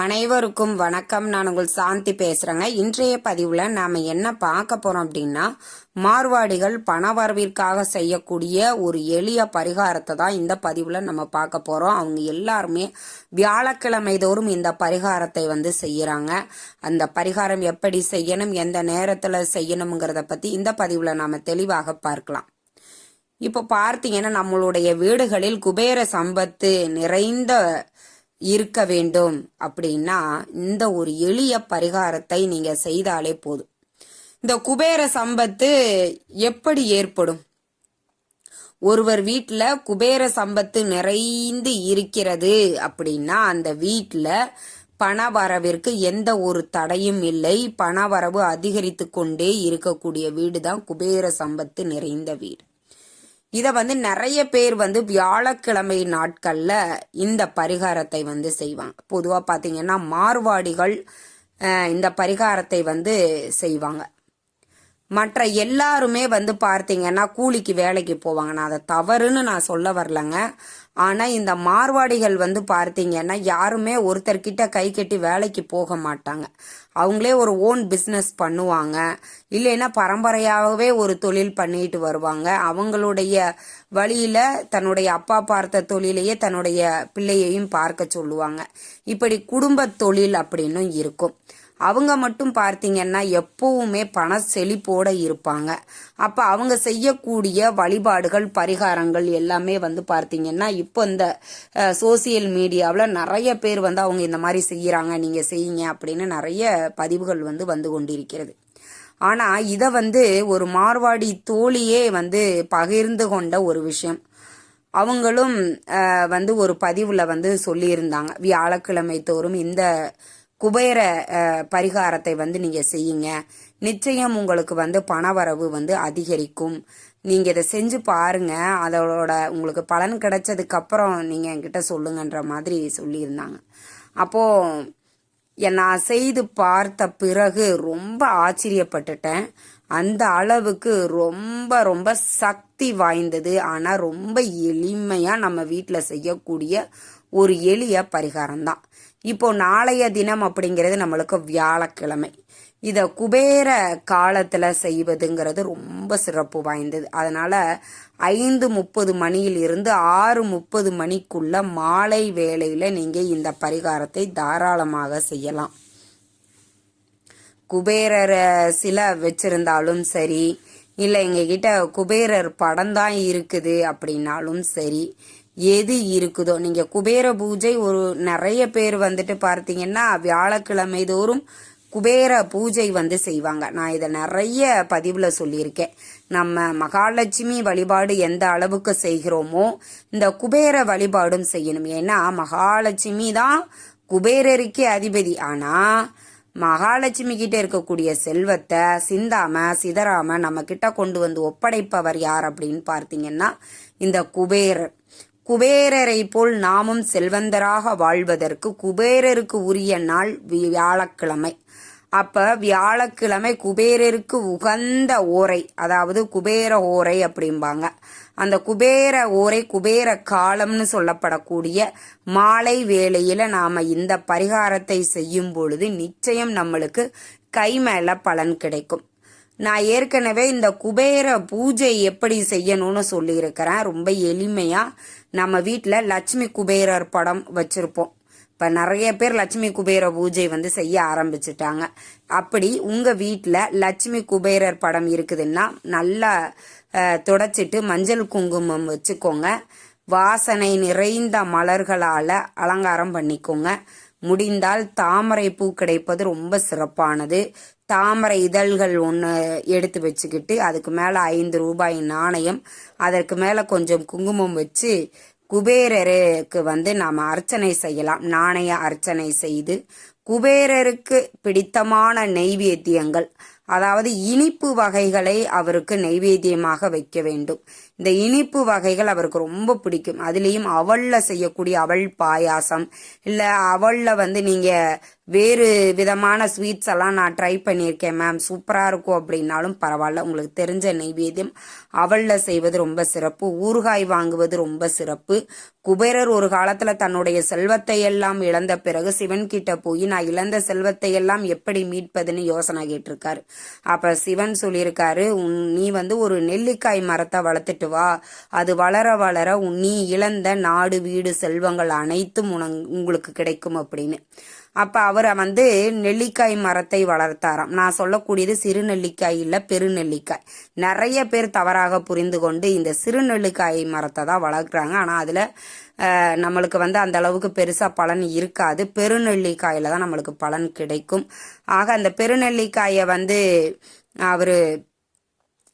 அனைவருக்கும் வணக்கம். நான் உங்கள் சாந்தி பேசுறேங்க. இன்றைய பதிவுல நாம என்ன பார்க்க போறோம் அப்படின்னா மார்வாடிகள் பண வரவிற்காக செய்யக்கூடிய ஒரு எளிய பரிகாரத்தை தான் இந்த பதிவுல நம்ம பார்க்க போறோம். அவங்க எல்லாருமே வியாழக்கிழமை தோறும் இந்த பரிகாரத்தை வந்து செய்யறாங்க. அந்த பரிகாரம் எப்படி செய்யணும் எந்த நேரத்துல செய்யணுங்கிறத பத்தி இந்த பதிவுல நாம தெளிவாக பார்க்கலாம். இப்போ பார்த்தீங்கன்னா நம்மளுடைய வீடுகளில் குபேர சம்பத்து நிறைந்த இருக்க வேண்டும் அப்படின்னா இந்த ஒரு எளிய பரிகாரத்தை நீங்க செய்தாலே போதும். இந்த குபேர சம்பத்து எப்படி ஏற்படும்? ஒருவர் வீட்டில் குபேர சம்பத்து நிறைந்து இருக்கிறது அப்படின்னா அந்த வீட்டில் பண வரவிற்கு எந்த ஒரு தடையும் இல்லை. பண வரவு அதிகரித்து கொண்டே இருக்கக்கூடிய வீடு தான் குபேர சம்பத்து நிறைந்த வீடு. இதை வந்து நிறைய பேர் வந்து வியாழக்கிழமை நாட்களில் இந்த பரிகாரத்தை வந்து செய்வாங்க. பொதுவாக பார்த்தீங்கன்னா மார்வாடிகள் இந்த பரிகாரத்தை வந்து செய்வாங்க. மற்ற எல்லாருமே வந்து பார்த்தீங்கன்னா கூலிக்கு வேலைக்கு போவாங்க. நான் அதை தவறுன்னு நான் சொல்ல வரலங்க. ஆனால் இந்த மார்வாடிகள் வந்து பார்த்தீங்கன்னா யாருமே ஒருத்தர்கிட்ட கை கட்டி வேலைக்கு போக மாட்டாங்க. அவங்களே ஒரு ஓன் பிஸ்னஸ் பண்ணுவாங்க. இல்லைன்னா பரம்பரையாகவே ஒரு தொழில் பண்ணிட்டு வருவாங்க. அவங்களுடைய வழியில தன்னுடைய அப்பா பார்த்த தொழிலையே தன்னுடைய பிள்ளையையும் பார்க்க சொல்லுவாங்க. இப்படி குடும்ப தொழில் அப்படின்னும் இருக்கும். அவங்க மட்டும் பார்த்தீங்கன்னா எப்பவுமே பண செழிப்போட இருப்பாங்க. அப்போ அவங்க செய்யக்கூடிய வழிபாடுகள் பரிகாரங்கள் எல்லாமே வந்து பார்த்தீங்கன்னா இப்போ இந்த சோசியல் மீடியாவில் நிறைய பேர் வந்து அவங்க இந்த மாதிரி செய்கிறாங்க நீங்கள் செய்யுங்க அப்படின்னு நிறைய பதிவுகள் வந்து வந்து கொண்டிருக்கிறது. ஆனால் இதை வந்து ஒரு மார்வாடி தோழியே வந்து பகிர்ந்து கொண்ட ஒரு விஷயம். அவங்களும் வந்து ஒரு பதிவில் வந்து சொல்லியிருந்தாங்க. வியாழக்கிழமை தோறும் இந்த குபேர பரிகாரத்தை வந்து நீங்கள் செய்யுங்க. நிச்சயம் உங்களுக்கு வந்து பணவரவு வந்து அதிகரிக்கும். நீங்கள் இதை செஞ்சு பாருங்க. அதோட உங்களுக்கு பலன் கிடைச்சதுக்கு அப்புறம் என்கிட்ட சொல்லுங்கன்ற மாதிரி சொல்லியிருந்தாங்க. அப்போது நான் செய்து பார்த்த பிறகு ரொம்ப ஆச்சரியப்பட்டுட்டேன். அந்த அளவுக்கு ரொம்ப ரொம்ப சக்தி வாய்ந்தது. ஆனால் ரொம்ப எளிமையாக நம்ம வீட்டில் செய்யக்கூடிய ஒரு எளிய பரிகாரம் தான் இப்போ நாளைய தினம் அப்படிங்கிறது நம்மளுக்கு வியாழக்கிழமை. இதை குபேர காலத்தில் செய்வதுங்கிறது ரொம்ப சிறப்பு வாய்ந்தது. அதனால் ஐந்து முப்பது மணியில் இருந்து ஆறு முப்பது மணிக்குள்ள மாலை வேளையில் நீங்கள் இந்த பரிகாரத்தை தாராளமாக செய்யலாம். குபேரர் சிலை வச்சிருந்தாலும் சரி இல்லை எங்ககிட்ட குபேரர் படம் தான் இருக்குது அப்படின்னாலும் சரி எது இருக்குதோ நீங்க குபேர பூஜை ஒரு நிறைய பேர் வந்துட்டு பார்த்தீங்கன்னா வியாழக்கிழமை தோறும் குபேர பூஜை வந்து செய்வாங்க. நான் இதை நிறைய பதிவில் சொல்லியிருக்கேன். நம்ம மகாலட்சுமி வழிபாடு எந்த அளவுக்கு செய்கிறோமோ இந்த குபேர வழிபாடும் செய்யணும். ஏன்னா மகாலட்சுமி தான் குபேரருக்கே அதிபதி. ஆனால் மகாலட்சுமி கிட்ட இருக்கக்கூடிய செல்வத்தை சிந்தாம சிதறாம நம்ம கிட்ட கொண்டு வந்து ஒப்படைப்பவர் யார் அப்படின்னு பார்த்தீங்கன்னா இந்த குபேரர். குபேரரை போல் நாமும் செல்வந்தராக வாழ்வதற்கு குபேரருக்கு உரிய நாள் வியாழக்கிழமை. அப்ப வியாழக்கிழமை குபேரருக்கு உகந்த ஓரை அதாவது குபேர ஓரை அப்படிம்பாங்க. அந்த குபேர ஓரை குபேர காலம்னு சொல்லப்படக்கூடிய மாலை வேளையில நாம இந்த பரிகாரத்தை செய்யும் பொழுது நிச்சயம் நம்மளுக்கு கை மேல பலன் கிடைக்கும். நான் ஏற்கனவே இந்த குபேர பூஜை எப்படி செய்யணும்னு சொல்லியிருக்கிறேன். ரொம்ப எளிமையா நம்ம வீட்டில் லட்சுமி குபேரர் படம் வச்சிருப்போம். இப்போ நிறைய பேர் லட்சுமி குபேர பூஜை வந்து செய்ய ஆரம்பிச்சிட்டாங்க. அப்படி உங்கள் வீட்டில் லட்சுமி குபேரர் படம் இருக்குதுன்னா நல்லா துடைச்சிட்டு மஞ்சள் குங்குமம் வச்சுக்கோங்க. வாசனை நிறைந்த மலர்களால் அலங்காரம் பண்ணிக்கோங்க. முடிந்தால் தாமரை பூ கிடைப்பது ரொம்ப சிறப்பானது. தாமரை இதழ்கள் ஒன்று எடுத்து வச்சுக்கிட்டு அதுக்கு மேலே ஐந்து ரூபாய் நாணயம் அதற்கு மேலே கொஞ்சம் குங்குமம் வச்சு குபேரருக்கு வந்து நாம் அர்ச்சனை செய்யலாம். நாணய அர்ச்சனை செய்து குபேரருக்கு பிடித்தமான நெய்வேத்தியங்கள் அதாவது இனிப்பு வகைகளை அவருக்கு நெய்வேத்தியமாக வைக்க வேண்டும். இந்த இனிப்பு வகைகள் அவருக்கு ரொம்ப பிடிக்கும். அதுலேயும் அவளில் செய்யக்கூடிய அவள் பாயாசம் இல்லை அவளில் வந்து நீங்கள் வேறு விதமான ஸ்வீட்ஸ் எல்லாம் நான் ட்ரை பண்ணியிருக்கேன் மேம் சூப்பராக இருக்கும் அப்படின்னாலும் பரவாயில்ல. உங்களுக்கு தெரிஞ்ச நைவேத்தியம். அவளில் செய்வது ரொம்ப சிறப்பு. ஊறுகாய் வாங்குவது ரொம்ப சிறப்பு. குபேரர் ஒரு காலத்தில் தன்னுடைய செல்வத்தை எல்லாம் இழந்த பிறகு சிவன் கிட்ட போய் நான் இழந்த செல்வத்தை எல்லாம் எப்படி மீட்பதுன்னு யோசனை கேட்டிருக்காரு. அப்போ சிவன் சொல்லியிருக்காரு உன் நீ வந்து ஒரு நெல்லிக்காய் மரத்தை வளர்த்துட்டு வா. அது வளர வளர நீ இழந்த நாடு வீடு செல்வங்கள் அனைத்தும் உனங் உங்களுக்கு கிடைக்கும் அப்படின்னு. அப்ப அவரை வந்து நெல்லிக்காய் மரத்தை வளர்த்தாராம். நான் சொல்லக்கூடியது சிறு நெல்லிக்காய் இல்ல பெருநெல்லிக்காய். நிறைய பேர் தவறாக புரிந்து கொண்டு இந்த சிறு நெல்லிக்காய் மரத்தை தான் வளர்க்குறாங்க. ஆனா அதுல நம்மளுக்கு வந்து அந்த அளவுக்கு பெருசா பலன் இருக்காது. பெருநெல்லிக்காயில தான் நம்மளுக்கு பலன் கிடைக்கும். ஆக அந்த பெருநெல்லிக்காயை வந்து அவரு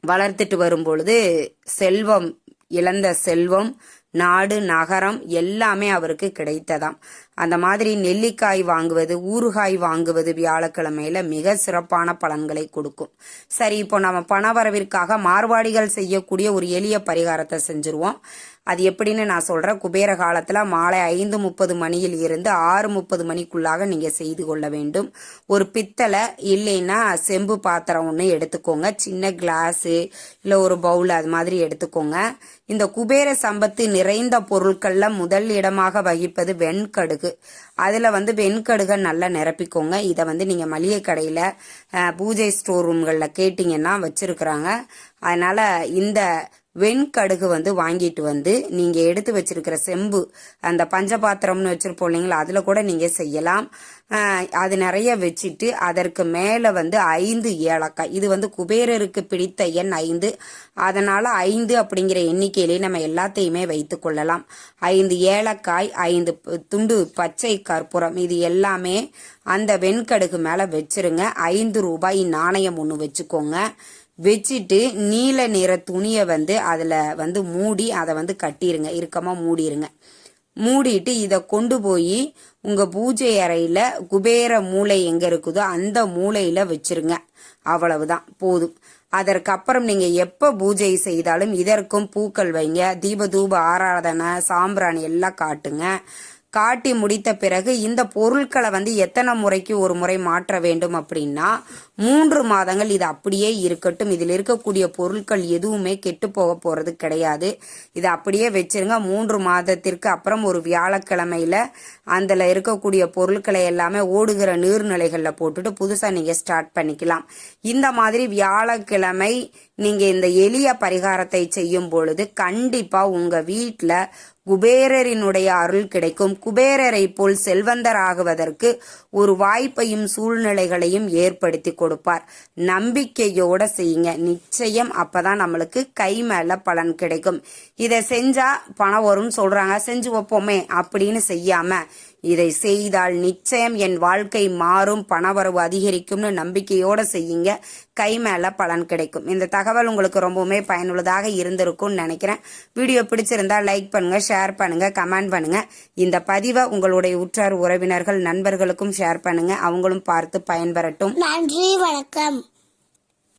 வளர்த்துட்டு வரும்பொழுது செல்வம் இழந்த செல்வம் நாடு நகரம் எல்லாமே அவருக்கு கிடைத்ததாம். அந்த மாதிரி நெல்லிக்காய் வாங்குவது ஊறுகாய் வாங்குவது வியாழக்கிழமையில மிக சிறப்பான பலன்களை கொடுக்கும். சரி இப்போ நம்ம பணவரவிற்காக மார்வாடிகள் செய்யக்கூடிய ஒரு எளிய பரிகாரத்தை செஞ்சுருவோம். அது எப்படின்னு நான் சொல்றேன். குபேர காலத்துல மாலை ஐந்து முப்பது மணியில் இருந்து ஆறு முப்பது மணிக்குள்ளாக நீங்க செய்து கொள்ள வேண்டும். ஒரு பித்தளை இல்லைன்னா செம்பு பாத்திரம் ஒன்று எடுத்துக்கோங்க. சின்ன கிளாஸு இல்லை ஒரு பவுல் அது மாதிரி எடுத்துக்கோங்க. இந்த குபேர சம்பத்து நிறைந்த பொருட்கள்ல முதல் இடமாக வகிப்பது வெண்கடுகு. அதில் வந்து வெண்கடுகை நல்லா நிரப்பிக்கோங்க. இதை வந்து நீங்கள் மளிகை கடையில் பூஜை ஸ்டோர் ரூம்களில் கேட்டிங்கன்னா வச்சுருக்குறாங்க. அதனால் இந்த வெண்கடுகு வந்து வாங்கிட்டு வந்து நீங்கள் எடுத்து வச்சிருக்கிற செம்பு அந்த பஞ்சபாத்திரம்னு வச்சுருப்போம் இல்லைங்களா அதில் கூட நீங்கள் செய்யலாம். அது நிறைய வச்சுட்டு அதற்கு மேலே வந்து ஐந்து ஏலக்காய். இது வந்து குபேரருக்கு பிடித்த எண் ஐந்து. அதனால் ஐந்து அப்படிங்கிற எண்ணிக்கையிலே நம்ம எல்லாத்தையுமே வைத்து கொள்ளலாம். ஐந்து ஏலக்காய் ஐந்து துண்டு பச்சை கற்பூரம் இது எல்லாமே அந்த வெண்கடுகு மேலே வச்சிருங்க. ஐந்து ரூபாய் நாணயம் ஒன்று வச்சுக்கோங்க. வச்சுட்டு நீல நிற துணியை வந்து அதில் வந்து மூடி அதை வந்து கட்டிடுங்க இறுக்கமாக மூடிருங்க. மூடிட்டு இதை கொண்டு போய் உங்கள் பூஜை அறையில் குபேர மூளை எங்கே இருக்குதோ அந்த மூலையில் வச்சிருங்க. அவ்வளவுதான். போதும். அதற்கப்புறம் நீங்கள் எப்போ பூஜை செய்தாலும் இதற்கும் பூக்கள் வைங்க. தீப தூப ஆராதனை சாம்பிராணி எல்லாம் காட்டுங்க. காட்டி முடித்த பிறகு இந்த பொருட்களை வந்து எத்தனை முறைக்கு ஒரு முறை மாற்ற வேண்டும் அப்படின்னா மூன்று மாதங்கள் இது அப்படியே இருக்கட்டும். இதில் இருக்கக்கூடிய பொருட்கள் எதுவுமே கெட்டு போக போகிறது கிடையாது. இதை அப்படியே வச்சிருங்க. மூன்று மாதத்திற்கு அப்புறம் ஒரு வியாழக்கிழமையில் அதில் இருக்கக்கூடிய பொருட்களை எல்லாமே ஓடுகிற நீர்நிலைகளில் போட்டுட்டு புதுசாக நீங்கள் ஸ்டார்ட் பண்ணிக்கலாம். இந்த மாதிரி வியாழக்கிழமை நீங்கள் இந்த எளிய பரிகாரத்தை செய்யும் பொழுது கண்டிப்பாக உங்கள் வீட்டில் குபேரரினுடைய அருள் கிடைக்கும். குபேரரை போல் செல்வந்தராகுவதற்கு ஒரு வாய்ப்பையும் சூழ்நிலைகளையும் ஏற்படுத்தி கொடுப்பார். நம்பிக்கையோட செய்யுங்க. நிச்சயம் அப்பதான் நம்மளுக்கு கை மேல பலன் கிடைக்கும். இதை செஞ்சா பணம் வரும்னு சொல்றாங்க. செஞ்சு வைப்போமே அப்படின்னு செய்யாம இதை செய்தால் நிச்சயம் என் வாழ்க்கை மாறும் பணவரவு அதிகரிக்கும்னு நம்பிக்கையோட செய்யுங்க. கை மேல பலன் கிடைக்கும். இந்த தகவல் உங்களுக்கு ரொம்பவுமே பயனுள்ளதாக இருந்திருக்கும்னு நினைக்கிறேன். வீடியோ பிடிச்சிருந்தா லைக் பண்ணுங்க ஷேர் பண்ணுங்க கமெண்ட் பண்ணுங்க. இந்த பதிவை உங்களுடைய உற்றார் உறவினர்கள் நண்பர்களுக்கும் ஷேர் பண்ணுங்க. அவங்களும் பார்த்து பயன்பெறட்டும். நன்றி வணக்கம்.